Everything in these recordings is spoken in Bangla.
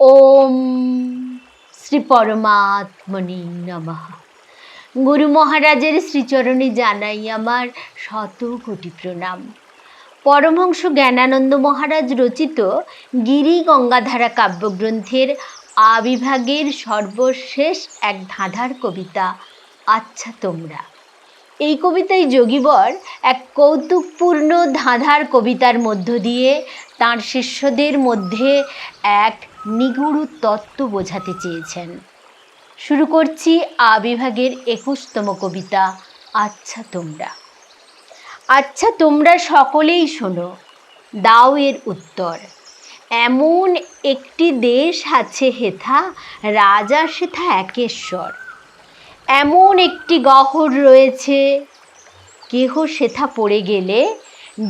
ওম শ্রী পরমাত্মনি নমঃ। গুরু মহারাজের শ্রীচরণে জানাই আমার শত কোটি প্রণাম। পরমহংস জ্ঞানানন্দ মহারাজ রচিত গিরি গঙ্গাধারা কাব্যগ্রন্থের আবিভাগের সর্বশেষ এক ধাঁধার কবিতা আচ্ছা তোমরা। এই কবিতায় যোগীবর এক কৌতুকপূর্ণ ধাঁধার কবিতার মধ্য দিয়ে তাঁর শিষ্যদের মধ্যে এক নিগুড় তত্ত্ব বোঝাতে চেয়েছেন। শুরু করছি আ বিভাগের একুশতম কবিতা আচ্ছা তোমরা। আচ্ছা তোমরা সকলেই শোনো, দাও এর উত্তর। এমন একটি দেশ আছে হেথা, রাজা সেথা একেশ্বর। এমন একটি গহর রয়েছে। কেহ সেথা পড়ে গেলে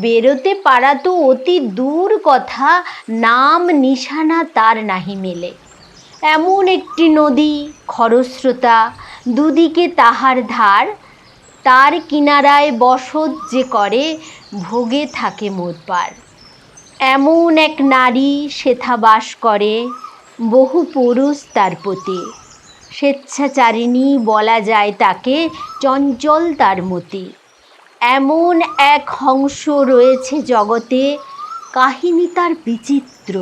বেরোতে পারা তো অতি দূর কথা, নাম নিশানা তার নাহি মেলে। এমন একটি নদী, খরস্রোতা, দুদিকে তাহার ধার, তার কিনারায় বসত যে করে, ভোগে থাকে মোদপার এমন এক নারী সেথা বাস করে, বহু পুরুষ তার প্রতি স্বেচ্ছাচারিণী বলা যায় তাকে চঞ্চল তার মতি। এমন এক হংস রয়েছে জগতে, কাহিনী তার বিচিত্র।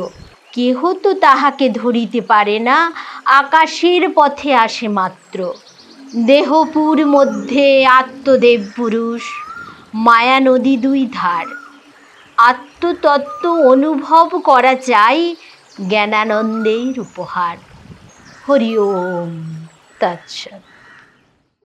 কেহ তো তাহাকে ধরিতে পারে না, আকাশের পথে আসে মাত্র। দেহপুর মধ্যে আত্মদেব পুরুষ, মায়া নদী দুই ধার। আত্মতত্ত্ব অনুভব করা চাই জ্ঞানানন্দের উপহার। হরি ওম। তৎসৎ।